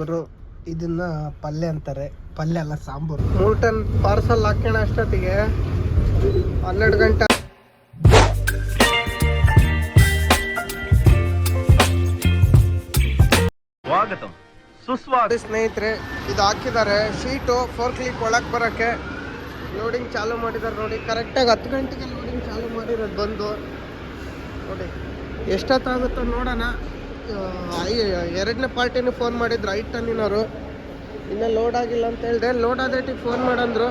ಗುರು ಇದನ್ನ ಪಲ್ಯ ಅಂತಾರೆ. ಪಲ್ಯ ಅಲ್ಲ ಸಾಂಬಾರು. ಮೂರು ಟನ್ ಪಾರ್ಸಲ್ ಹಾಕೋಣ ಅಷ್ಟೊತ್ತಿಗೆ. ಹನ್ನೆರಡು ಗಂಟೆ ಸುಸ್ವಾದ ಸ್ನೇಹಿತರೆ ಇದು ಹಾಕಿದ್ದಾರೆ. ಶೀಟು ಫೋರ್ ಕ್ಲಿಕ್ ಒಳಗೆ ಬರೋಕ್ಕೆ ಲೋಡಿಂಗ್ ಚಾಲು ಮಾಡಿದ್ದಾರೆ ನೋಡಿ. ಕರೆಕ್ಟಾಗಿ ಹತ್ತು ಗಂಟೆಗೆ ಲೋಡಿಂಗ್ ಚಾಲು ಮಾಡಿರೋದು ಬಂದು. ನೋಡಿ ಎಷ್ಟೊತ್ತಾಗುತ್ತೋ ನೋಡೋಣ. ಎರಡನೇ ಪಾರ್ಟಿನೂ ಫೋನ್ ಮಾಡಿದ್ರು ಐದು ಟನ್ನಿನವರು ಇನ್ನೂ ಲೋಡ್ ಆಗಿಲ್ಲ ಅಂತ ಹೇಳಿದೆ. ಲೋಡ್ ಆದೇಟಿಗೆ ಫೋನ್ ಮಾಡಂದ್ರು.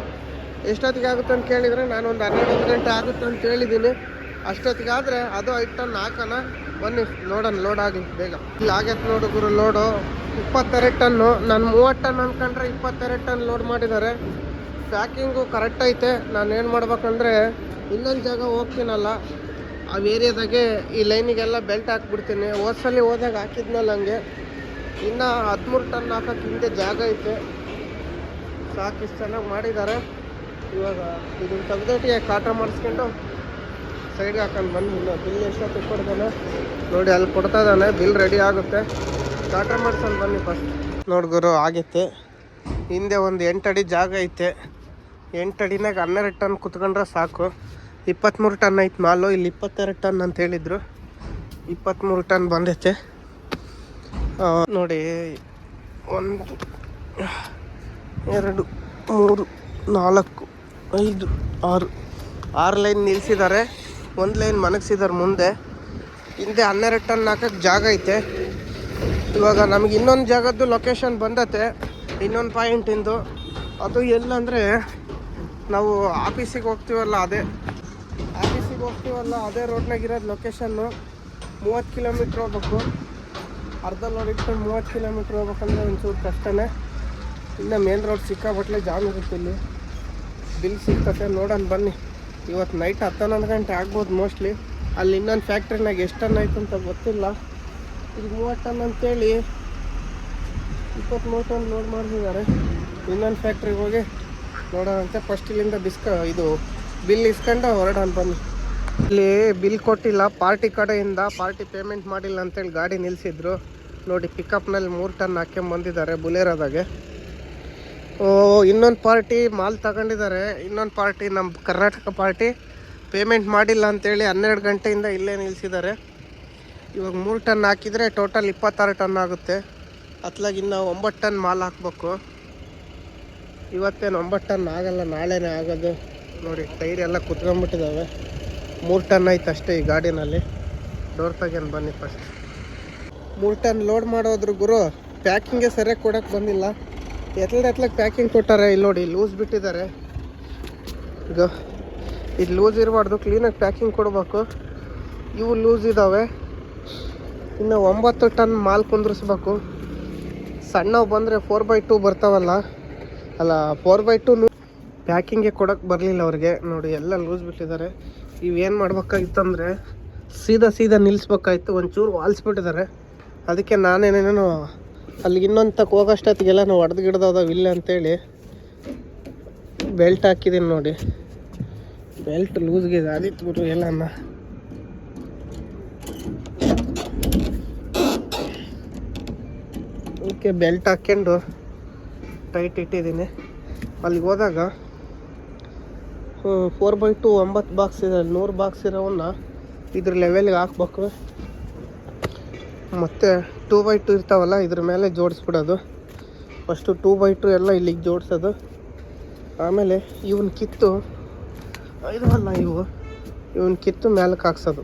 ಎಷ್ಟೊತ್ತಿಗೆ ಆಗುತ್ತೆ ಅಂತ ಕೇಳಿದರೆ ನಾನು ಒಂದು ಹನ್ನೆರಡು ಗಂಟೆ ಆಗುತ್ತೆ ಅಂತ ಹೇಳಿದ್ದೀನಿ ಅಷ್ಟೊತ್ತಿಗೆ ಆದರೆ ಅದು ಐದು ಟನ್ ಹಾಕೋಣ ಬನ್ನಿ, ನೋಡೋಣ ಲೋಡ್ ಆಗಲಿ, ಬೇಗ. ಇಲ್ಲಿ, ಆಗೈತೆ ನೋಡು ಗುರು ಲೋಡು ಇಪ್ಪತ್ತೆರಡು ಟನ್ನು ನಾನು ಮೂವತ್ತು ಟನ್ ಅಂದ್ಕೊಂಡ್ರೆ ಇಪ್ಪತ್ತೆರಡು ಟನ್ ಲೋಡ್ ಮಾಡಿದ್ದಾರೆ. ಪ್ಯಾಕಿಂಗು ಕರೆಕ್ಟ್ ಐತೆ. ನಾನು ಏನು ಮಾಡ್ಬೇಕಂದ್ರೆ ಇನ್ನೊಂದು ಜಾಗ ಹೋಗ್ತೀನಲ್ಲ. ಆ ಏರಿಯಾದಾಗೆ ಈ ಲೈನಿಗೆಲ್ಲ ಬೆಲ್ಟ್ ಹಾಕ್ಬಿಡ್ತೀನಿ. ಹೋದ್ಸಲಿ ಹೋದಾಗ ಹಾಕಿದ್ನಲ್ಲ ಹಂಗೆ. ಇನ್ನು ಹದಿಮೂರು ಟನ್ ಹಾಕೋಕೆ ಹಿಂದೆ ಜಾಗ ಐತೆ. ಸಾಕು ಇಷ್ಟು ಚೆನ್ನಾಗಿ ಮಾಡಿದ್ದಾರೆ ಇವಾಗ ಇದನ್ನು ತೆಗ್ದೊಟ್ಟಿಗೆ ಕಾಟ ಮಾಡಿಸ್ಕೊಂಡು ಸೈಡ್ಗೆ ಹಾಕೊಂಡು ಬಂದು ಇನ್ನು ಬಿಲ್ ಎಷ್ಟೊತ್ತಿಗೆ ಕೊಡ್ತಾನೆ? ನೋಡಿ, ಅಲ್ಲಿ ಕೊಡ್ತಾ ಇದ್ದಾನೆ. ಬಿಲ್ ರೆಡಿ ಆಗುತ್ತೆ. ಕಾಟ ಮಾಡ್ಸೋಣ ಬನ್ನಿ ಫಸ್ಟ್ ನೋಡ್ಗುರು ಆಗೈತೆ ಹಿಂದೆ ಒಂದು ಎಂಟು ಅಡಿ ಜಾಗ ಐತೆ. ಎಂಟು ಅಡಿನಾಗ ಹನ್ನೆರಡು ಟನ್ ಕುತ್ಕೊಂಡ್ರೆ ಸಾಕು. ಇಪ್ಪತ್ತ್ಮೂರು ಟನ್ ಐತೆ ಮಾಲು, ಇಲ್ಲಿ ಇಪ್ಪತ್ತೆರಡು ಟನ್ ಅಂತ ಹೇಳಿದರು. ಇಪ್ಪತ್ತ್ಮೂರು ಟನ್ ಬಂದೈತೆ. ನೋಡಿ, ಒಂದು, ಎರಡು, ಮೂರು, ನಾಲ್ಕು, ಐದು, ಆರು. ಆರು ಲೈನ್ ನಿಲ್ಲಿಸಿದ್ದಾರೆ ಒಂದು ಲೈನ್ ಮನಗಿಸಿದ್ದಾರೆ ಮುಂದೆ. ಹಿಂದೆ ಹನ್ನೆರಡು ಟನ್ ಹಾಕೋಕ್ಕೆ ಜಾಗ ಐತೆ. ಇವಾಗ ನಮಗೆ ಇನ್ನೊಂದು ಜಾಗದ್ದು ಲೊಕೇಶನ್ ಬಂದತೆ. ಇನ್ನೊಂದು ಪಾಯಿಂಟಿಂದು ಅದು ಎಲ್ಲಂದರೆ ನಾವು ಆಫೀಸಿಗೆ ಹೋಗ್ತೀವಲ್ಲ, ಅದೇ ಆಫೀಸಿಗೆ ಹೋಗ್ತೀವಲ್ಲ, ಅದೇ ರೋಡ್ನಾಗ ಇರೋದು ಲೊಕೇಶನ್ನು ಮೂವತ್ತು ಕಿಲೋಮೀಟ್ರ್ ಹೋಗ್ಬೇಕು. ಅರ್ಧ ಲೋಡ್ ಇಟ್ಕೊಂಡು ಮೂವತ್ತು ಕಿಲೋಮೀಟ್ರ್ ಹೋಗ್ಬೇಕಂದ್ರೆ ಒಂಚೂರು ಕಷ್ಟನೇ. ಇನ್ನು ಮೇನ್ ರೋಡ್ ಸಿಕ್ಕಾಬಟ್ಲೆ ಜಾಮ್ ಇರುತ್ತೆ ಇಲ್ಲಿ. ಬಿಲ್ ಸಿಗ್ತತೆ, ನೋಡೋಣ ಬನ್ನಿ. ಇವತ್ತು ನೈಟ್ ಹತ್ತನ್ನೊಂದು ಗಂಟೆ ಆಗ್ಬೋದು ಮೋಸ್ಟ್ಲಿ ಅಲ್ಲಿ ಇನ್ನೊಂದು ಫ್ಯಾಕ್ಟ್ರಿನಾಗ ಎಷ್ಟು ಟನ್ ಆಯ್ತು ಅಂತ ಗೊತ್ತಿಲ್ಲ. ಇದು ಮೂವತ್ತು ಟನ್ ಅಂತೇಳಿ ಇಪ್ಪತ್ತ್ಮೂರು ಟನ್ ಲೋಡ್ ಮಾಡಿಸಿದ್ದಾರೆ ಇನ್ನೊಂದು ಫ್ಯಾಕ್ಟ್ರಿಗೆ ಹೋಗಿ ನೋಡೋಣಂತೆ ಫಸ್ಟ್ ಇಲ್ಲಿಂದ ಬಿಸ್ಕ ಇದು ಬಿಲ್ ಇಸ್ಕೊಂಡು ಹೊರಡೋಣ ಬನ್ನಿ. ಇಲ್ಲಿ ಬಿಲ್ ಕೊಟ್ಟಿಲ್ಲ, ಪಾರ್ಟಿ ಕಡೆಯಿಂದ ಪಾರ್ಟಿ ಪೇಮೆಂಟ್ ಮಾಡಿಲ್ಲ ಅಂತೇಳಿ ಗಾಡಿ ನಿಲ್ಲಿಸಿದ್ರು ನೋಡಿ ಪಿಕಪ್ನಲ್ಲಿ ಮೂರು ಟನ್ ಹಾಕ್ಕೊಂಬಂದಿದ್ದಾರೆ ಬುಲೇರೋದಾಗೆ. ಓ, ಇನ್ನೊಂದು ಪಾರ್ಟಿ ಮಾಲ್ ತಗೊಂಡಿದ್ದಾರೆ. ಇನ್ನೊಂದು ಪಾರ್ಟಿ ನಮ್ಮ ಕರ್ನಾಟಕ ಪಾರ್ಟಿ ಪೇಮೆಂಟ್ ಮಾಡಿಲ್ಲ ಅಂತೇಳಿ ಹನ್ನೆರಡು ಗಂಟೆಯಿಂದ ಇಲ್ಲೇ ನಿಲ್ಲಿಸಿದ್ದಾರೆ ಇವಾಗ ಮೂರು ಟನ್ ಹಾಕಿದರೆ ಟೋಟಲ್ ಇಪ್ಪತ್ತಾರು ಟನ್ ಆಗುತ್ತೆ. ಅತ್ಲಾಗ ಇನ್ನು ಒಂಬತ್ತು ಟನ್ ಮಾಲ್ ಹಾಕ್ಬೇಕು. ಇವತ್ತೇನು ಒಂಬತ್ತು ಟನ್ ಆಗಲ್ಲ, ನಾಳೆನೇ ಆಗೋದು. ನೋಡಿ, ಟೈರ್ ಎಲ್ಲ ಕುತ್ಕೊಂಡ್ಬಿಟ್ಟಿದ್ದಾವೆ ಮೂರು ಟನ್ ಆಯ್ತು ಅಷ್ಟೇ ಈ ಗಾಡಿನಲ್ಲಿ. ಡೋರ್ ತೆಗೆನ್ ಬನ್ನಿ ಫಸ್ಟ್ ಮೂರು ಟನ್ ಲೋಡ್ ಮಾಡೋದ್ರ ಗುರು ಪ್ಯಾಕಿಂಗೇ ಸರಿಯಾಗಿ ಕೊಡೋಕೆ ಬಂದಿಲ್ಲ. ಎತ್ಲದ ಎತ್ಲಕ್ಕೆ ಪ್ಯಾಕಿಂಗ್ ಕೊಟ್ಟಾರೆ, ಇಲ್ಲಿ ನೋಡಿ ಲೂಸ್ ಬಿಟ್ಟಿದ್ದಾರೆ. ಇದು ಇದು ಲೂಸ್ ಇರಬಾರ್ದು ಕ್ಲೀನಾಗಿ ಪ್ಯಾಕಿಂಗ್ ಕೊಡಬೇಕು. ಇವು ಲೂಸ್ ಇದ್ದಾವೆ ಇನ್ನು ಒಂಬತ್ತು ಟನ್ ಮಾಲ್ ಕುಂದ್ರಿಸ್ಬೇಕು. ಸಣ್ಣವು ಬಂದರೆ ಫೋರ್ ಬೈ ಟೂ ಬರ್ತಾವಲ್ಲ. ಅಲ್ಲ ಫೋರ್ ಬೈ ಟೂ ಪ್ಯಾಕಿಂಗ್ಗೆ ಕೊಡೋಕೆ ಬರಲಿಲ್ಲ ಅವ್ರಿಗೆ. ನೋಡಿ, ಎಲ್ಲ ಲೂಸ್ ಬಿಟ್ಟಿದ್ದಾರೆ. ಇವೇನು ಮಾಡ್ಬೇಕಾಗಿತ್ತಂದರೆ ಸೀದಾ ಸೀದಾ ನಿಲ್ಲಿಸ್ಬೇಕಾಯ್ತು ಒಂಚೂರು ವಾಲ್ಸ್ಬಿಟ್ಟಿದ್ದಾರೆ. ಅದಕ್ಕೆ ನಾನೇನೇನೋ, ಅಲ್ಲಿಗೆ ಇನ್ನೊಂದು ತಕ್ಕ ಹೋಗೋಷ್ಟೊತ್ತಿಗೆಲ್ಲ ನಾವು ಒಡೆದು ಗಿಡ್ದವ ಇಲ್ಲ ಅಂತೇಳಿ ಬೆಲ್ಟ್ ಹಾಕಿದ್ದೀನಿ ನೋಡಿ. ಬೆಲ್ಟ್ ಲೂಸ್ಗಿದೆ ಅದಿತ್ತು ಬಿಡು ಎಲ್ಲನ್ನ ಅದಕ್ಕೆ ಬೆಲ್ಟ್ ಹಾಕ್ಕೊಂಡು ಟೈಟ್ ಇಟ್ಟಿದ್ದೀನಿ ಅಲ್ಲಿಗೆ ಹೋದಾಗ ಫೋರ್ ಬೈ ಟು ಒಂಬತ್ತು ಬಾಕ್ಸ್ ಇದೆ. ನೂರು ಬಾಕ್ಸ್ ಇರೋವನ್ನ ಇದ್ರ ಲೆವೆಲ್ಗೆ ಹಾಕ್ಬೇಕು. ಮತ್ತು ಟೂ ಬೈ ಟು ಇರ್ತಾವಲ್ಲ, ಇದ್ರ ಮೇಲೆ ಜೋಡಿಸ್ಬಿಡೋದು. ಫಸ್ಟು ಟೂ ಬೈ ಟು ಎಲ್ಲ ಇಲ್ಲಿಗೆ ಜೋಡಿಸೋದು. ಆಮೇಲೆ ಇವನ್ ಕಿತ್ತು ಇದವಲ್ಲ ಇವು. ಇವನ್ ಕಿತ್ತು ಮೇಲಕ್ಕೆ ಹಾಕ್ಸೋದು.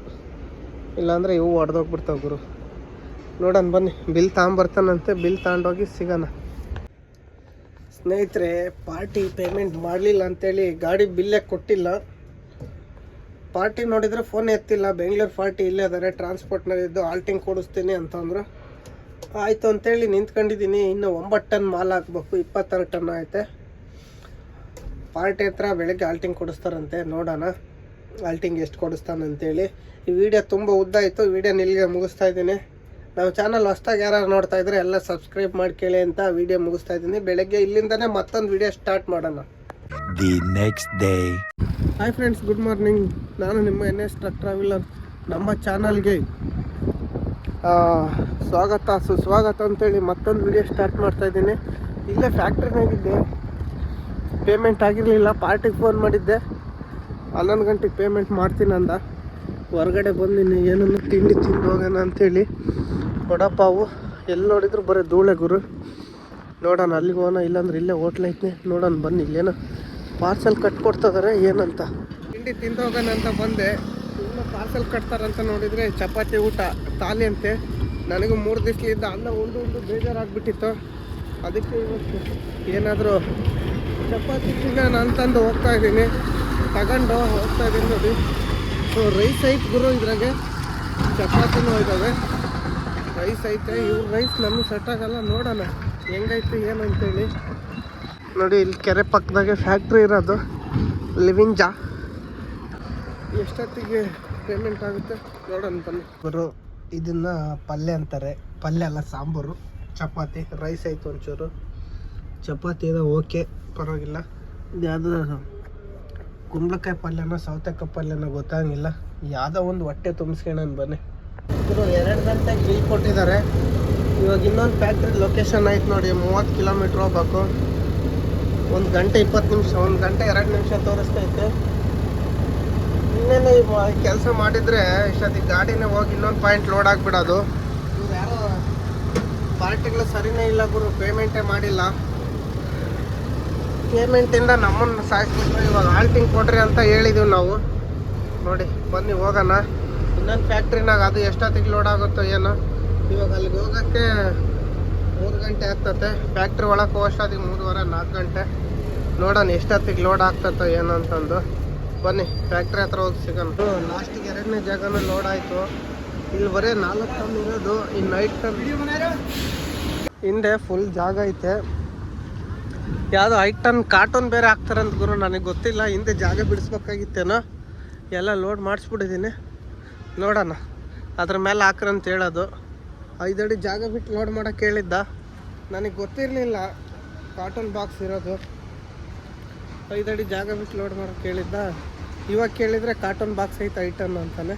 ಇಲ್ಲಾಂದರೆ ಇವು ಹೊಡೆದೋಗ್ಬಿಡ್ತಾವೆ ಗುರು. ನೋಡೋಣ ಬನ್ನಿ, ಬಿಲ್ ತಗೊಂಬರ್ತಾನಂತೆ ಬಿಲ್ ತಗೊಂಡೋಗಿ ಸಿಗೋಣ. ಸ್ನೇಹಿತರೆ, ಪಾರ್ಟಿ ಪೇಮೆಂಟ್ ಮಾಡಲಿಲ್ಲ ಅಂತೇಳಿ ಗಾಡಿ ಬಿಲ್ಲೇ ಕೊಟ್ಟಿಲ್ಲ. ಪಾರ್ಟಿ ನೋಡಿದರೆ ಫೋನ್ ಎತ್ತಿಲ್ಲ, ಬೆಂಗಳೂರು ಪಾರ್ಟಿ ಇಲ್ಲೇ ಅದಾರೆ ಟ್ರಾನ್ಸ್ಪೋರ್ಟ್ನಲ್ಲಿದ್ದು ಆಲ್ಟಿಂಗ್ ಕೊಡಿಸ್ತೀನಿ ಅಂತಂದ್ರು ಆಯಿತು ಅಂತೇಳಿ ನಿಂತ್ಕೊಂಡಿದ್ದೀನಿ, ಇನ್ನು ಒಂಬತ್ತು ಟನ್ ಮಾಲ್ ಹಾಕ್ಬೇಕು, ಇಪ್ಪತ್ತಾರು ಟನ್ ಐತೆ. ಪಾರ್ಟಿ ಹತ್ರ ಬೆಳಗ್ಗೆ ಆಲ್ಟಿಂಗ್ ಕೊಡಿಸ್ತಾರಂತೆ, ನೋಡೋಣ. ಆಲ್ಟಿಂಗ್ ಎಷ್ಟು ಕೊಡಿಸ್ತಾನಂತೇಳಿ. ಈ ವಿಡಿಯೋ ತುಂಬ ಉದ್ದ ಆಯಿತು ವಿಡಿಯೋ ನಿಲ್ಲಿಗೆ ಮುಗಿಸ್ತಾ ಇದ್ದೀನಿ. ನಾವು ಚಾನಲ್ ಹೊಸ್ದಾಗ ಯಾರು ನೋಡ್ತಾ ಇದ್ರೆ ಎಲ್ಲ ಸಬ್ಸ್ಕ್ರೈಬ್ ಮಾಡ್ಕೊಳ್ಳಿ ಅಂತ ವಿಡಿಯೋ ಮುಗಿಸ್ತಾ ಇದ್ದೀನಿ. ಬೆಳಗ್ಗೆ ಇಲ್ಲಿಂದನೇ ಮತ್ತೊಂದು ವಿಡಿಯೋ ಸ್ಟಾರ್ಟ್ ಮಾಡೋಣ. The next day hi friends good morning ನಾನು ನಿಮ್ಮ ಎನ್ ಎಸ್ ಟ್ರಕ್ ಟ್ರಾವೆಲರ್ ನಮ್ಮ ಚಾನಲ್ಗೆ ಸ್ವಾಗತ ಸುಸ್ವಾಗತ ಅಂತೇಳಿ ಮತ್ತೊಂದು ವಿಡಿಯೋ ಸ್ಟಾರ್ಟ್ ಮಾಡ್ತಾ ಇದ್ದೀನಿ. ಇಲ್ಲೇ ಫ್ಯಾಕ್ಟ್ರಿನಾಗಿದ್ದೆ ಪೇಮೆಂಟ್ ಆಗಿರಲಿಲ್ಲ ಪಾರ್ಟಿಗೆ ಫೋನ್ ಮಾಡಿದ್ದೆ. ಹನ್ನೊಂದು ಗಂಟೆಗೆ ಪೇಮೆಂಟ್ ಮಾಡ್ತೀನಿ ಅಂದ. ಹೊರಗಡೆ ಬಂದಿನಿ ಏನನ್ನು ತಿಂಡಿ ತಿಂದು ಹೋಗೋಣ ಅಂತೇಳಿ. ವಡಪಾವು ಎಲ್ಲಿ ನೋಡಿದ್ರು ಬರೀ ಧೂಳೆ ಗುರು. ನೋಡೋಣ, ಅಲ್ಲಿಗೆ ಹೋಗೋಣ, ಇಲ್ಲಾಂದ್ರೆ ಇಲ್ಲೇ ಹೋಟ್ಲ್ ಐತೆ ನೋಡೋಣ, ಬನ್ನಿ, ಇಲ್ಲೇನೋ ಪಾರ್ಸೆಲ್ ಕಟ್ಕೊಡ್ತಿದಾರೆ, ಏನಂತ. ತಿಂಡಿ ತಿಂದು ಹೋಗೋಣ ಅಂತ ಬಂದೆ. ಇನ್ನು ಪಾರ್ಸೆಲ್ ಕಟ್ತಾರಂತ ನೋಡಿದರೆ ಚಪಾತಿ ಊಟ, ತಾಲಿ ಅಂತೆ. ನನಗೂ ಮೂರು ದಿವಸಲಿಂದ ಅನ್ನ ಉಂಡು ಉಂಡು ಬೇಜಾರಾಗ್ಬಿಟ್ಟಿತ್ತು. ಅದಕ್ಕೆ ಇವತ್ತು ಏನಾದರೂ ಚಪಾತಿ ತಿನ್ನೋಣ ಅಂತಂದು ಹೋಗ್ತಾ ಇದ್ದೀನಿ. ತಗೊಂಡು ಹೋಗ್ತಾ ಇದ್ದೀನಿ ನೋಡಿ. ಸೊ ರೈಸ್ ಐತೆ ಗುರು ಇದ್ರಾಗೆ. ಚಪಾತಿನೂ ಇದ್ದಾವೆ ರೈಸ್ ಐತೆ, ಇವ್ರ ರೈಸ್ ನಮಗೆ ಸೆಟ್ ಆಗಲ್ಲ, ನೋಡೋಣ. ಹೆಂಗೈತೆ, ಏನು ಅಂತೇಳಿ. ನೋಡಿ, ಇಲ್ಲಿ ಕೆರೆ ಪಕ್ಕದಾಗೆ ಫ್ಯಾಕ್ಟ್ರಿ ಇರೋದು. ಲಿವಿಂಗ್ ಜಾ. ಎಷ್ಟೊತ್ತಿಗೆ ಪೇಮೆಂಟ್ ಆಗುತ್ತೆ? ನೋಡೋಣ, ಬನ್ನಿ. ಗುರು, ಇದನ್ನ ಪಲ್ಯ ಅಂತಾರೆ. ಪಲ್ಯ ಅಲ್ಲ, ಸಾಂಬಾರು. ಚಪಾತಿ ರೈಸ್ ಆಯ್ತು ಒಂಚೂರು. ಚಪಾತಿ ಇದೆ ಓಕೆ ಪರವಾಗಿಲ್ಲ. ಯಾವುದು ಕುಂಬಳಕಾಯಿ ಪಲ್ಯನ, ಸೌತೆಕಾಯಿ ಪಲ್ಯನ ಗೊತ್ತಾಗಿಲ್ಲ ಯಾವುದೋ ಒಂದು ಹೊಟ್ಟೆ ತುಂಬಿಸ್ಕೊಳ್ಳೋಣ, ಬನ್ನಿ. ಎರಡು ಗಂಟೆಗೆ ಬಿಲ್ ಕೊಟ್ಟಿದ್ದಾರೆ. ಇವಾಗ ಇನ್ನೊಂದು ಫ್ಯಾಕ್ಟ್ರಿ ಲೊಕೇಶನ್ ಆಯ್ತು ನೋಡಿ, ಮೂವತ್ತು ಕಿಲೋಮೀಟ್ರ್ ಹೋಗ್ಬೇಕು. ಒಂದು ಗಂಟೆ ಇಪ್ಪತ್ತು ನಿಮಿಷ, ಒಂದು ಗಂಟೆ ಎರಡು ನಿಮಿಷ ತೋರಿಸ್ತೈತೆ. ಇನ್ನೇನು ಕೆಲಸ ಮಾಡಿದರೆ ಇಷ್ಟೊತ್ತಿಗೆ ಗಾಡಿನೇ ಹೋಗಿ ಇನ್ನೊಂದು ಪಾಯಿಂಟ್ ಲೋಡ್ ಆಗಿಬಿಡೋದು. ಇವ್ರು ಯಾರೋ ಪಾರ್ಟಿಗಳು ಸರಿನೇ ಇಲ್ಲ ಗುರು ಪೇಮೆಂಟೇ ಮಾಡಿಲ್ಲ. ಪೇಮೆಂಟಿಂದ ನಮ್ಮನ್ನು ಸಾಯಿಸ್ಬಿಟ್ರು, ಇವಾಗ ಆಲ್ಟಿಂಗ್ ಕೊಡ್ರಿ ಅಂತ ಹೇಳಿದೀವಿ ನಾವು. ನೋಡಿ, ಬನ್ನಿ ಹೋಗೋಣ. ಇನ್ನೊಂದು ಫ್ಯಾಕ್ಟ್ರಿನಾಗ ಅದು ಎಷ್ಟೊತ್ತಿಗೆ ಲೋಡ್ ಆಗುತ್ತೋ ಏನೋ. ಇವಾಗ ಅಲ್ಲಿಗೆ ಹೋಗೋಕ್ಕೆ ಮೂರು ಗಂಟೆ ಆಗ್ತತೆ. ಫ್ಯಾಕ್ಟ್ರಿ ಒಳಗೆ ಹೋಗೋಷ್ಟೊತ್ತಿಗೆ ಮೂರುವರೆ, ನಾಲ್ಕು ಗಂಟೆ. ನೋಡೋಣ ಎಷ್ಟೊತ್ತಿಗೆ ಲೋಡ್ ಆಗ್ತತೋ ಏನೋ ಅಂತಂದು. ಬನ್ನಿ ಫ್ಯಾಕ್ಟ್ರಿ ಹತ್ರ ಹೋಗಿ ಸಿಗೋಣ. ಲಾಸ್ಟಿಗೆ ಎರಡನೇ ಜಾಗನೂ ಲೋಡ್ ಆಯಿತು. ಇಲ್ಲಿ ಬರೀ ನಾಲ್ಕು ಟನ್ ಇರೋದು. ಇನ್ನು ನೈಟ್ ಟನ್. ಹಿಂದೆ ಫುಲ್ ಜಾಗ ಐತೆ. ಯಾವುದೋ ಐಟ್ ಟನ್ ಕಾರ್ಟೂನ್ ಬೇರೆ ಹಾಕ್ತಾರಂತ ಗುರು, ನನಗೆ ಗೊತ್ತಿಲ್ಲ. ಹಿಂದೆ ಜಾಗ ಬಿಡಿಸ್ಬೇಕಾಗಿತ್ತೇನೋ. ಎಲ್ಲ ಲೋಡ್ ಮಾಡಿಸ್ಬಿಟ್ಟಿದ್ದೀನಿ ನೋಡೋಣ. ಅದ್ರ ಮೇಲೆ ಹಾಕ್ರಂತ ಹೇಳೋದು. ಐದಡಿ ಜಾಗ ಬಿಟ್ಟು ಲೋಡ್ ಮಾಡೋಕೆ ಹೇಳಿದ್ದ. ನನಗೆ ಗೊತ್ತಿರಲಿಲ್ಲ ಕಾಟನ್ ಬಾಕ್ಸ್ ಇರೋದು. ಐದಡಿ ಜಾಗ ಬಿಟ್ಟು ಲೋಡ್ ಮಾಡೋಕೆ ಹೇಳಿದ್ದ. ಇವಾಗ ಕೇಳಿದರೆ ಕಾಟನ್ ಬಾಕ್ಸ್ ಐತೆ ಐಟಮ್ ಅಂತಾನೆ.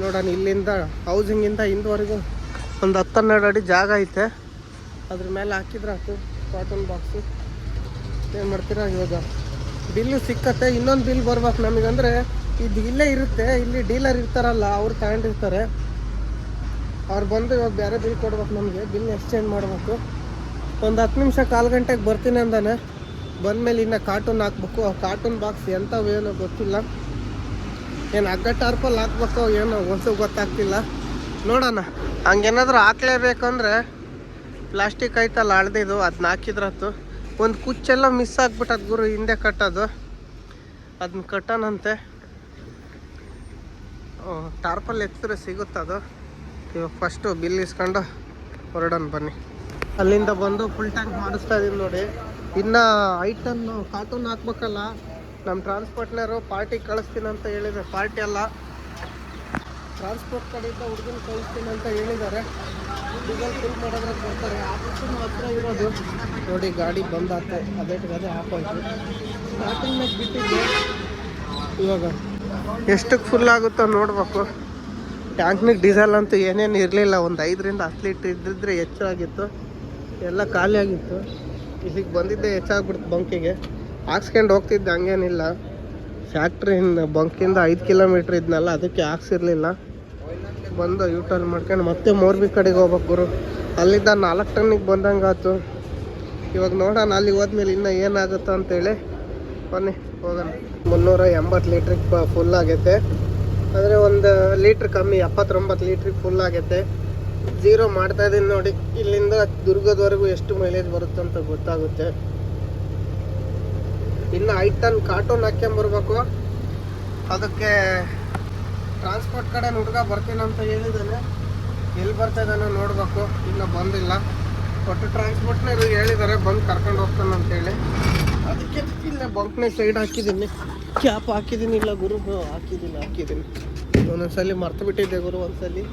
ನೋಡೋಣ, ಇಲ್ಲಿಂದ ಹೌಸಿಂಗಿಂದ ಹಿಂದವರೆಗೂ ಒಂದು ಹತ್ತನ್ನೆರಡು ಅಡಿ ಜಾಗ ಐತೆ. ಅದ್ರ ಮೇಲೆ ಹಾಕಿದ್ರೆ ಆಯ್ತು ಕಾಟನ್ ಬಾಕ್ಸು ಏನು ಮಾಡ್ತೀರಾ ಇವಾಗ? ಬಿಲ್ಲು ಸಿಕ್ಕತ್ತೆ, ಇನ್ನೊಂದು ಬಿಲ್ ಬರ್ಬೇಕು ನಮಗಂದ್ರೆ ಇದು ಇಲ್ಲೇ ಇರುತ್ತೆ, ಇಲ್ಲಿ ಡೀಲರ್ ಇರ್ತಾರಲ್ಲ, ಅವ್ರು ತಗೊಂಡಿರ್ತಾರೆ. ಅವ್ರು ಬಂದು ಇವಾಗ ಬೇರೆ ಬಿಲ್ ಕೊಡ್ಬೇಕು ನಮಗೆ ಬಿಲ್ ಎಕ್ಸ್ಚೇಂಜ್ ಮಾಡಬೇಕು. ಒಂದು ಹತ್ತು ನಿಮಿಷ ಕಾಲು ಗಂಟೆಗೆ ಬರ್ತೀನಿ ಅಂದಾನೆ. ಬಂದಮೇಲೆ ಇನ್ನು ಕಾರ್ಟೂನ್ ಹಾಕ್ಬೇಕು. ಆ ಕಾರ್ಟೂನ್ ಬಾಕ್ಸ್ ಎಂಥವು ಏನೋ ಗೊತ್ತಿಲ್ಲ. ಏನು ಹಗ್ಗ ಟಾರ್ಪಲ್ ಹಾಕ್ಬೇಕು ಏನೋ ಹೊಸ ಗೊತ್ತಾಗ್ತಿಲ್ಲ. ನೋಡೋಣ. ಹಂಗೇನಾದ್ರೂ ಹಾಕ್ಲೇಬೇಕಂದ್ರೆ ಪ್ಲಾಸ್ಟಿಕ್ ಐತಲ್ಲ ಅಳ್ದಿದ್ದು ಅದನ್ನ ಹಾಕಿದ್ರತ್ತು ಒಂದು ಕುಚ್ಚೆಲ್ಲ ಮಿಸ್ ಆಗ್ಬಿಟ್ಟದ ಗುರು, ಹಿಂದೆ ಕಟ್ಟೋದು. ಅದನ್ನ ಕಟ್ಟೋಣಂತೆ. ಟಾರ್ಪಲ್ ಎತ್ತಿದ್ರೆ ಸಿಗುತ್ತದು ಇವಾಗ ಫಸ್ಟು ಬಿಲ್ ಇಸ್ಕೊಂಡು ಹೊರಡೋಣ ಬನ್ನಿ. ಅಲ್ಲಿಂದ ಬಂದು ಫುಲ್ ಟ್ಯಾಂಕ್ ಮಾಡಿಸ್ತಾ ಇದೀನಿ ನೋಡಿ. ಇನ್ನು ಐಟನ್ನು ಕಾರ್ಟೂನ್ ಹಾಕ್ಬೇಕಲ್ಲ. ನಮ್ಮ ಟ್ರಾನ್ಸ್ಪೋರ್ಟ್ನರು ಪಾರ್ಟಿ ಕಳಿಸ್ತೀನಿ ಅಂತ ಹೇಳಿದ್ದಾರೆ. ಪಾರ್ಟಿ ಅಲ್ಲ. ಟ್ರಾನ್ಸ್ಪೋರ್ಟ್ ಕಡೆಯಿಂದ ಹುಡುಗನ ಕಳಿಸ್ತೀನಿ ಅಂತ ಹೇಳಿದ್ದಾರೆ. ಡೀಸೆಲ್ ಫುಲ್ ಮಾಡೋದ್ರಾಗ ಬರ್ತಾರೆ ಆಫೀಸನ್ನು ಹತ್ರ ಇರೋದು. ನೋಡಿ, ಗಾಡಿ ಅದೇಟಿಗೆ ಅದೇ ಆಫ್ ಸ್ಟಾರ್ಟಿಂಗ್ ಮೇಲೆ ಬಿಟ್ಟಿದ್ದೆ ಇವಾಗ ಎಷ್ಟಕ್ಕೆ ಫುಲ್ ಆಗುತ್ತೋ ನೋಡ್ಬೇಕು. ಟ್ಯಾಂಕ್ನಿಗೆ ಡೀಸೆಲ್ ಅಂತೂ ಏನೇನು ಇರಲಿಲ್ಲ, ಒಂದು ಐದರಿಂದ ಹತ್ತು ಲೀಟ್ರ್ ಇದ್ದಿದ್ರೆ ಹೆಚ್ಚಾಗಿತ್ತು ಎಲ್ಲ ಖಾಲಿ ಆಗಿತ್ತು. ಇಲ್ಲಿಗೆ ಬಂದಿದ್ದೆ ಹೆಚ್ಚಾಗ್ಬಿಡ್ತು ಬಂಕಿಗೆ. ಹಾಕ್ಸ್ಕೊಂಡು ಹೋಗ್ತಿದ್ದೆ, ಹಂಗೇನಿಲ್ಲ. ಫ್ಯಾಕ್ಟ್ರಿಯಿಂದ ಬಂಕಿಂದ ಐದು ಕಿಲೋಮೀಟ್ರ್ ಇದ್ನಲ್ಲ, ಅದಕ್ಕೆ ಹಾಕ್ಸಿರ್ಲಿಲ್ಲ. ಬಂದು ಯೂ ಟರ್ನ್ ಮಾಡ್ಕೊಂಡು ಮತ್ತೆ ಮೋರ್ಬಿ ಕಡೆಗೆ ಹೋಗ್ಬೇಕು ಗುರು. ಅಲ್ಲಿದ್ದ ನಾಲ್ಕು ಟನ್ನಿಗೆ ಬಂದಂಗೆ ಆಯ್ತು ಇವಾಗ ನೋಡೋಣ ಅಲ್ಲಿಗೆ ಹೋದ್ಮೇಲೆ ಇನ್ನೂ ಏನಾಗುತ್ತೋ ಅಂತೇಳಿ. ಬನ್ನಿ. ಹೋಗೋಣ. ಮುನ್ನೂರ ಎಂಬತ್ತು ಲೀಟ್ರಿಗೆ ಫುಲ್ ಆಗೈತೆ. ಅಂದರೆ ಒಂದು ಲೀಟ್ರ್ ಕಮ್ಮಿ, ಎಪ್ಪತ್ತೊಂಬತ್ತು ಲೀಟ್ರಿಗೆ ಫುಲ್ ಆಗೈತೆ. ಝೀರೋ ಮಾಡ್ತಾ ಇದ್ದೀನಿ ನೋಡಿ, ಇಲ್ಲಿಂದ ದುರ್ಗದವರೆಗೂ ಎಷ್ಟು ಮೈಲೇಜ್ ಬರುತ್ತೆ ಅಂತ ಗೊತ್ತಾಗುತ್ತೆ. ಇನ್ನು ಐದು ಟನ್ ಕಾರ್ಟೂನ್ ಹಾಕ್ಕೊಂಬರ್ಬೇಕು ಅದಕ್ಕೆ ಟ್ರಾನ್ಸ್ಪೋರ್ಟ್ ಕಡೆ ಹುಡುಗ ಬರ್ತೀನಿ ಅಂತ ಹೇಳಿದ್ದಾನೆ ಎಲ್ಲಿ ಬರ್ತಾ ಇದ್ದಾನೆ ನೋಡಬೇಕು, ಇನ್ನೂ ಬಂದಿಲ್ಲ. ಒಟ್ಟು ಟ್ರಾನ್ಸ್ಪೋರ್ಟ್ನೇ ಹೇಳಿದ್ದಾರೆ ಬಂದು ಕರ್ಕೊಂಡು ಹೋಗ್ತಾನೆ ಅಂತೇಳಿ ಅದಕ್ಕೆ ಬಂಕ್ನೇ ಸೈಡ್ ಹಾಕಿದ್ದೀನಿ. ಕ್ಯಾಪ್ ಹಾಕಿದ್ದೀನಿ, ಇಲ್ಲ ಗುರು ಹಾಕಿದ್ದೀನಿ ಹಾಕಿದ್ದೀನಿ. ಒಂದೊಂದ್ಸಲಿ ಮರ್ತು ಬಿಟ್ಟಿದ್ದೆ ಗುರು, ಒಂದ್ಸಲಿ.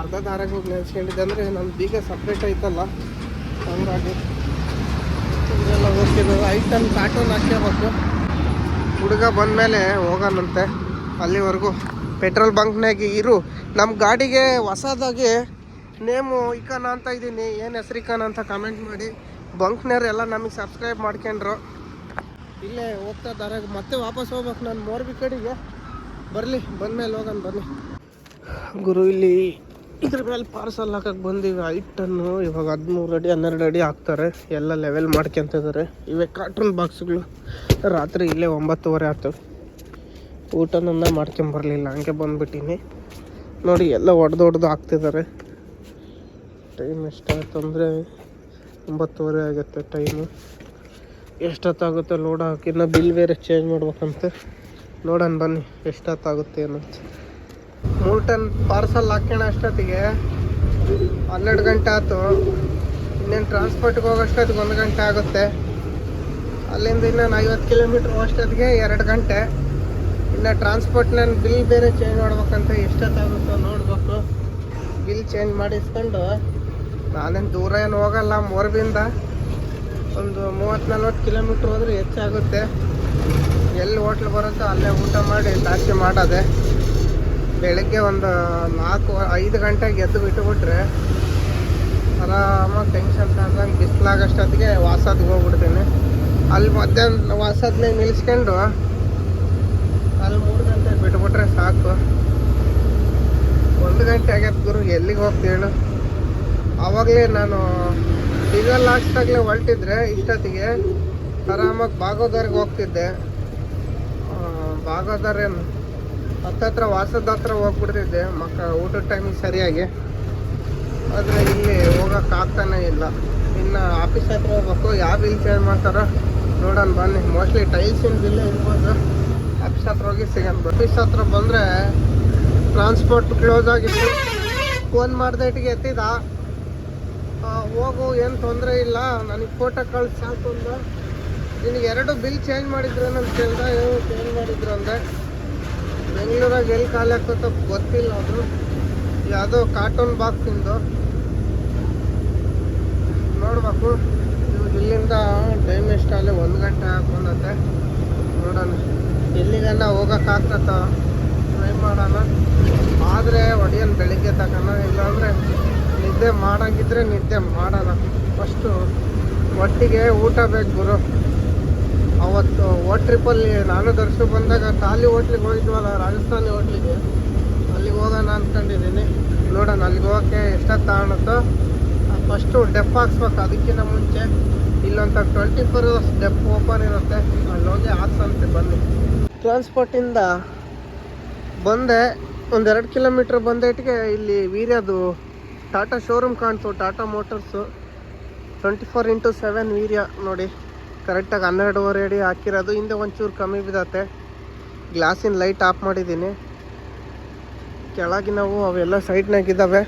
ಅರ್ಧ ದಾರಾಗ ಹೋಗಿ ನೆನೆಸ್ಕೊಂಡಿದ್ದೆ ಅಂದರೆ ನನ್ನ ಬೀಗ ಸಪ್ರೇಟ್ ಐತಲ್ಲ, ಹಂಗಾಗಿ ಇದೆಲ್ಲ ಹೋಗ್ತಿದ್ದು. ಐಟನ್ ಕಾರ್ಟೂನ್ ಹಾಕ್ಕೋಬೇಕು ಹುಡುಗ ಬಂದಮೇಲೆ ಹೋಗೋಣಂತೆ. ಅಲ್ಲಿವರೆಗೂ ಪೆಟ್ರೋಲ್ ಬಂಕ್ನಾಗಿ ಇರು. ನಮ್ಮ ಗಾಡಿಗೆ ಹೊಸದಾಗಿ ನೇಮು ಇಕಾನ ಅಂತ ಇದ್ದೀನಿ. ಏನು ಹೆಸ್ರು ಅಂತ ಕಮೆಂಟ್ ಮಾಡಿ. ಬಂಕ್ನವ್ರು ಎಲ್ಲ ನಮಗೆ ಸಬ್ಸ್ಕ್ರೈಬ್ ಮಾಡ್ಕೊಂಡ್ರು. ಇಲ್ಲೇ ಹೋಗ್ತಾ ದಾರಾಗ ಮತ್ತೆ ವಾಪಸ್ ಹೋಗ್ಬೇಕು ನಾನು. ಮೋರ್ಬಿ ಕಡೆಗೆ ಬರಲಿ. ಬಂದಮೇಲೆ ಹೋಗೋಣ ಬನ್ನಿ ಗುರು, ಇಲ್ಲಿ ಇದ್ರ ಮೇಲೆ ಪಾರ್ಸಲ್ ಹಾಕಕ್ಕೆ ಬಂದೀವಿ ಐಟನ್ನು ಇವಾಗ ಹದಿಮೂರು ಅಡಿ, ಹನ್ನೆರಡು ಅಡಿ ಹಾಕ್ತಾರೆ. ಎಲ್ಲ ಲೆವೆಲ್ ಮಾಡ್ಕೊಂತಿದ್ದಾರೆ ಇವೇ ಕಾರ್ಟೂನ್ ಬಾಕ್ಸ್ಗಳು ರಾತ್ರಿ ಇಲ್ಲೇ ಒಂಬತ್ತುವರೆ ಆಯ್ತು. ಊಟನನ್ನ ಮಾಡ್ಕೊಂಬರ್ಲಿಲ್ಲ ಹಂಗೆ ಬಂದ್ಬಿಟ್ಟಿನಿ. ನೋಡಿ, ಎಲ್ಲ ಒಡೆದು ಹೊಡೆದು ಹಾಕ್ತಿದ್ದಾರೆ. ಟೈಮ್ ಎಷ್ಟಾಯ್ತು ಅಂದರೆ ಒಂಬತ್ತುವರೆ ಆಗುತ್ತೆ ಟೈಮು ಎಷ್ಟೊತ್ತಾಗುತ್ತೆ ಲೋಡ್ ಹಾಕಿನ್ನ ಬಿಲ್ ಬೇರೆ ಚೇಂಜ್ ಮಾಡ್ಬೇಕಂತೆ. ನೋಡೋಣ ಬನ್ನಿ, ಎಷ್ಟೊತ್ತಾಗುತ್ತೆ ಏನಂತ ಮೂರು ಟನ್ ಪಾರ್ಸಲ್ ಹಾಕ್ಯಣ ಅಷ್ಟೊತ್ತಿಗೆ. ಹನ್ನೆರಡು ಗಂಟೆ ಆಯ್ತು. ಇನ್ನೇನು ಟ್ರಾನ್ಸ್ಪೋರ್ಟ್ಗೆ ಹೋಗೋಷ್ಟೊತ್ತಿಗೆ ಒಂದು ಗಂಟೆ ಆಗುತ್ತೆ. ಅಲ್ಲಿಂದ ಇನ್ನೊಂದು ಐವತ್ತು ಕಿಲೋಮೀಟ್ರ್ ಹೋಗೋಷ್ಟೊತ್ತಿಗೆ ಎರಡು ಗಂಟೆ. ಇನ್ನು ಟ್ರಾನ್ಸ್ಪೋರ್ಟ್ ನಾನು ಬಿಲ್ ಬೇರೆ ಚೇಂಜ್ ಮಾಡ್ಬೇಕಂತ, ಎಷ್ಟೊತ್ತಾಗುತ್ತೋ ನೋಡಬೇಕು. ಬಿಲ್ ಚೇಂಜ್ ಮಾಡಿಸ್ಕೊಂಡು ನಾನೇನು ದೂರ ಏನು ಹೋಗಲ್ಲ ಮೋರ್ಬಿಂದ. ಒಂದು ಮೂವತ್ತು ನಲ್ವತ್ತು ಕಿಲೋಮೀಟ್ರ್ ಹೋದರೆ ಹೆಚ್ಚಾಗುತ್ತೆ. ಎಲ್ಲಿ ಹೋಟ್ಲ್ ಬರುತ್ತೋ ಅಲ್ಲೇ ಊಟ ಮಾಡಿ ಜಾಸ್ತಿ ಮಾಡೋದೆ. ಬೆಳಗ್ಗೆ ಒಂದು ನಾಲ್ಕು, ಐದು ಗಂಟೆಗೆ ಎದ್ದು ಬಿಟ್ಟುಬಿಟ್ರೆ ಆರಾಮಾಗಿ ಟೆನ್ಷನ್ ತಗೊಂಡಂಗೆ ಬಿಸಿಲಾಗಷ್ಟೊತ್ತಿಗೆ ವಾಸದ್ಗೆ ಹೋಗ್ಬಿಡ್ತೀನಿ. ಅಲ್ಲಿ ಮಧ್ಯಾಹ್ನ ವಾಸದ್ನೇ ನಿಲ್ಲಿಸ್ಕೊಂಡು ಅಲ್ಲಿ ಮೂರು ಗಂಟೆಗೆ ಬಿಟ್ಬಿಟ್ರೆ ಸಾಕು. ಒಂದು ಗಂಟೆ ಆಗೈತೆ ಗುರು, ಎಲ್ಲಿಗೆ ಹೋಗ್ತೀಳು ಆವಾಗಲೇ ನಾನು ಸಿಗಲ್ ಹಾಕ್ಸ್ದಾಗಲೇ ಹೊರಟಿದ್ರೆ ಇಷ್ಟೊತ್ತಿಗೆ ಆರಾಮಾಗಿ ಭಾಗೋದರ್ಗೆ ಹೋಗ್ತಿದ್ದೆ. ಬಾಗೋದರೇನು ಹತ್ತತ್ರ ವಾಸದ ಹತ್ರ ಹೋಗ್ಬಿಡ್ತಿದ್ದೆ. ಮಕ್ಕ, ಊಟದ ಟೈಮಿಗೆ ಸರಿಯಾಗಿ. ಆದರೆ ಇಲ್ಲಿ ಹೋಗೋಕ್ಕಾಗ್ತಾನೇ ಇಲ್ಲ. ಇನ್ನು ಆಫೀಸ್ ಹತ್ರ ಹೋಗ್ಬೇಕು. ಯಾವ ಬಿಲ್ ಚೇಂಜ್ ಮಾಡ್ತಾರೋ ನೋಡೋಣ ಬನ್ನಿ. ಮೋಸ್ಟ್ಲಿ ಟೈಲ್ಸಿನ ಬಿಲ್ ಇರ್ಬೋದು. ಆಫೀಸ್ ಹತ್ರ ಹೋಗಿ ಸಿಗೋಣ ಆಫೀಸ್ ಹತ್ರ ಬಂದರೆ ಟ್ರಾನ್ಸ್ಪೋರ್ಟ್ ಕ್ಲೋಸ್ ಆಗಿತ್ತು. ಫೋನ್ ಮಾಡಿದೆ ಇಟ್ಟಿಗೆ ಎತ್ತಿದ. ಹೋಗು, ಏನು ತೊಂದರೆ ಇಲ್ಲ. ನನಗೆ ಫೋಟೋ ಕಳ್ಸಿ, ಸಾಕು ಅಂದ. ನಿನಗೆ ಎರಡು ಬಿಲ್ ಚೇಂಜ್ ಮಾಡಿದ್ರು ಅಂತ ಕೇಳ್ದ. ಏನು ಚೇಂಜ್ ಮಾಡಿದ್ರು ಅಂದೆ. ಬೆಂಗಳೂರಾಗ ಎಲ್ಲಿ ಖಾಲಿ ಆಗ್ತದ ಗೊತ್ತಿಲ್ಲ ಅದು ಯಾವುದೋ ಕಾರ್ಟೂನ್ ಬಾಕ್ಸಿಂದು ನೋಡ್ಬೇಕು. ಇವಾಗ ಇಲ್ಲಿಂದ ಟೈಮ್ ಎಷ್ಟಾಗಲಿ ಒಂದು ಗಂಟೆ ಹಾಕೊಂಡತ್ತೆ ನೋಡೋಣ. ಎಲ್ಲಿಗನ್ನ ಹೋಗೋಕ್ಕಾಗ್ತತ ಟ್ರೈ ಮಾಡೋಣ. ಆದರೆ ಒಡೆಯನ್ ಬೆಳಿಗ್ಗೆ ತಗೋಣ ಇಲ್ಲಾಂದರೆ ನಿದ್ದೆ ಮಾಡಂಗಿದ್ರೆ ನಿದ್ದೆ ಮಾಡೋಣ ಫಸ್ಟು ಒಟ್ಟಿಗೆ ಊಟ ಬೇಕು ಗುರು. ಅವತ್ತು ಟ್ರಿಪ್ಪಲ್ಲಿ ನಾನು ದರ್ಶನ ಬಂದಾಗ ಖಾಲಿ ಹೋಟ್ಲಿಗೆ ಹೋಗಿದ್ವಲ್ಲ, ರಾಜಸ್ಥಾನಿ ಹೋಟ್ಲಿಗೆ. ಅಲ್ಲಿಗೆ ಹೋಗೋಣ ಅಂದ್ಕೊಂಡಿದ್ದೀನಿ ನೋಡೋಣ, ಅಲ್ಲಿಗೆ ಹೋಗೋಕ್ಕೆ ಎಷ್ಟೊತ್ತು ತಗೊಳುತ್ತೋ ಫಸ್ಟು ಡೆಪ್ ಹಾಕ್ಸ್ಬೇಕು, ಅದಕ್ಕಿಂತ ಮುಂಚೆ. ಇಲ್ಲೊಂಥ ಟ್ವೆಂಟಿ ಫೋರ್ ಅವರ್ಸ್ ಡೆಪ್ ಓಪನ್ ಇರುತ್ತೆ. ಅಲ್ಲಿ ಹೋಗಿ ಹಾಕ್ಸಂತೆ ಬನ್ನಿ. ಟ್ರಾನ್ಸ್ಪೋರ್ಟಿಂದ ಬಂದೆ. ಒಂದೆರಡು ಕಿಲೋಮೀಟ್ರ್ ಬಂದೇಟಿಗೆ ಇಲ್ಲಿ ವೀರ್ಯದು Tata showroom ಕಾಣ್ತು Tata motors twenty four into seven urea ನೋಡಿ ಕರೆಕ್ಟಾಗಿ ಹನ್ನೆರಡುವರೆ ಅಡಿ ಹಾಕಿರೋದು. ಹಿಂದೆ ಒಂಚೂರು ಕಮ್ಮಿ ಬಿದ್ದತ್ತೆ. ಗ್ಲಾಸಿನ ಲೈಟ್ ಆಫ್ ಮಾಡಿದ್ದೀನಿ. ಕೆಳಗಿನವು ಅವೆಲ್ಲ ಸೈಡ್ನಾಗ ಇದ್ದಾವೆ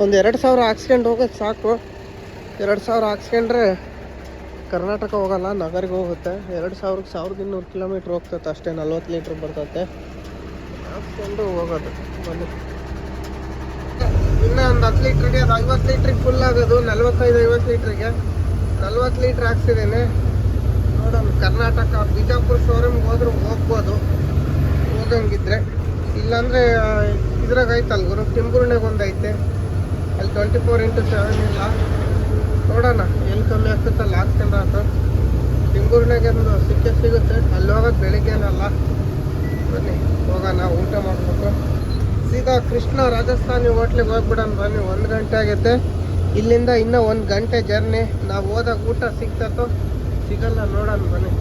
ಒಂದು ಎರಡು ಸಾವಿರ ಹಾಕ್ಸ್ಕೊಂಡು ಹೋಗೋದು ಸಾಕು. ಎರಡು ಸಾವಿರ ಹಾಕ್ಸ್ಕೊಂಡ್ರೆ ಕರ್ನಾಟಕ ಹೋಗಲ್ಲ, ನಗರಿಗೆ ಹೋಗುತ್ತೆ. ಎರಡು ಸಾವಿರಕ್ಕೆ ಸಾವಿರದ ಇನ್ನೂರು ಕಿಲೋಮೀಟ್ರ್ ಹೋಗ್ತದೆ ಅಷ್ಟೇ, ನಲ್ವತ್ತು ಲೀಟ್ರ್ ಬರ್ತತೆ. ಹಾಕ್ಸ್ಕೊಂಡು ಹೋಗೋದು. ಬನ್ನಿ. ಇನ್ನೂ ಒಂದು ಹತ್ತು ಲೀಟ್ರಿಗೆ ಅದು ಐವತ್ತು ಲೀಟ್ರಿಗೆ ಫುಲ್ ಆಗೋದು, ನಲ್ವತ್ತೈದು, ಐವತ್ತು ಲೀಟ್ರಿಗೆ ನಲ್ವತ್ತು ಲೀಟ್ರ್ ಹಾಕ್ಸಿದ್ದೀನಿ. ನೋಡೋಣ, ಕರ್ನಾಟಕ, ಬಿಜಾಪುರ ಶೋರೂಮ್ಗೆ ಹೋದ್ರೂ ಹೋಗ್ಬೋದು. ಹೋಗಂಗಿದ್ರೆ. ಇಲ್ಲಾಂದರೆ ಇದ್ರಾಗ ಐತಲ್ಲ ಗುರು ಟಿಂಬೂರ್ನಾಗ ಒಂದು ಐತೆ. ಅಲ್ಲಿ ಟ್ವೆಂಟಿ ಫೋರ್ ಇಂಟು ಸೆವೆನ್ ಇಲ್ಲ. ನೋಡೋಣ ಎಲ್ಲಿ ಕಮ್ಮಿ ಲಾಸ್ಟ್ ಹಾಕ್ಸ್ಕೊಂಡ್ರೆ ಆಯ್ತು ಟಿಂಬೂರ್ನಾಗ ಒಂದು ಸಿಕ್ಕೇ ಸಿಗುತ್ತೆ. ಅಲ್ಲಿ ಹೋಗೋದು ಬೆಳಿಗ್ಗೆನಲ್ಲ. ಬನ್ನಿ, ಹೋಗೋಣ, ಊಟ ಮಾಡ್ಬೇಕು. ಸೀದಾ ಕೃಷ್ಣ ರಾಜಸ್ಥಾನಿ ಹೋಟ್ಲಿಗೆ ಹೋಗ್ಬಿಡೋಣ ಬನ್ನಿ. ಒಂದು ಗಂಟೆ ಆಗುತ್ತೆ ಇಲ್ಲಿಂದ ಇನ್ನೂ ಒಂದು ಗಂಟೆ ಜರ್ನಿ. ನಾವು ಹೋದಾಗ ಊಟ ಸಿಗ್ತತೋ ಸಿಗಲ್ಲ, ನೋಡೋಣ ಬನ್ನಿ.